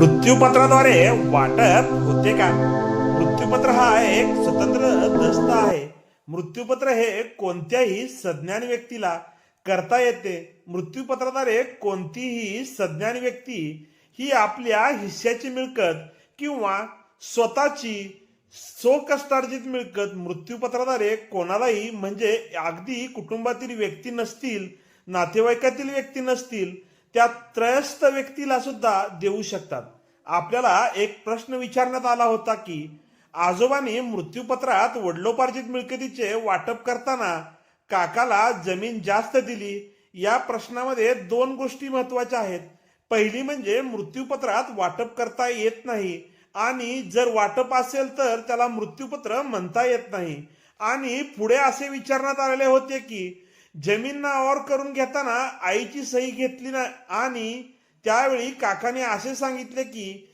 मृत्यूपत्राद्वारे वाटप होते का? मृत्यूपत्र हा एक स्वतंत्र दस्त आहे. मृत्यूपत्र हे कोणत्याही सज्ञान व्यक्तीला करता येते. मृत्यूपत्राद्वारे कोणतीही सज्ञान व्यक्ती ही आपल्या हिश्श्याची मिळकत किंवा स्वतःची स्वकष्टार्जित मिळकत मृत्यूपत्राद्वारे कोणालाही म्हणजे अगदी कुटुंबातील व्यक्ती नसतील नातेवाईकातील व्यक्ती नसतील त्या त्रयस्थ व्यक्तीला सुद्धा देऊ शकतात. आपल्याला एक प्रश्न विचारण्यात आला होता की आजोबांनी मृत्यूपत्रात वडिलोपार्जित मिळकतीचे वाटप करताना काकाला जमीन जास्त दिली. या प्रश्नामध्ये दोन गोष्टी महत्त्वाच्या आहेत. पहिली म्हणजे मृत्यूपत्रात वाटप करता येत नाही आणि जर वाटप असेल तर त्याला मृत्यूपत्र म्हणता येत नाही. आणि पुढे असे विचारण्यात आलेले होते की जमीन नावावर करून घेताना आईची सही घेतली ना आणि त्यावेळी काकाने असे सांगितले की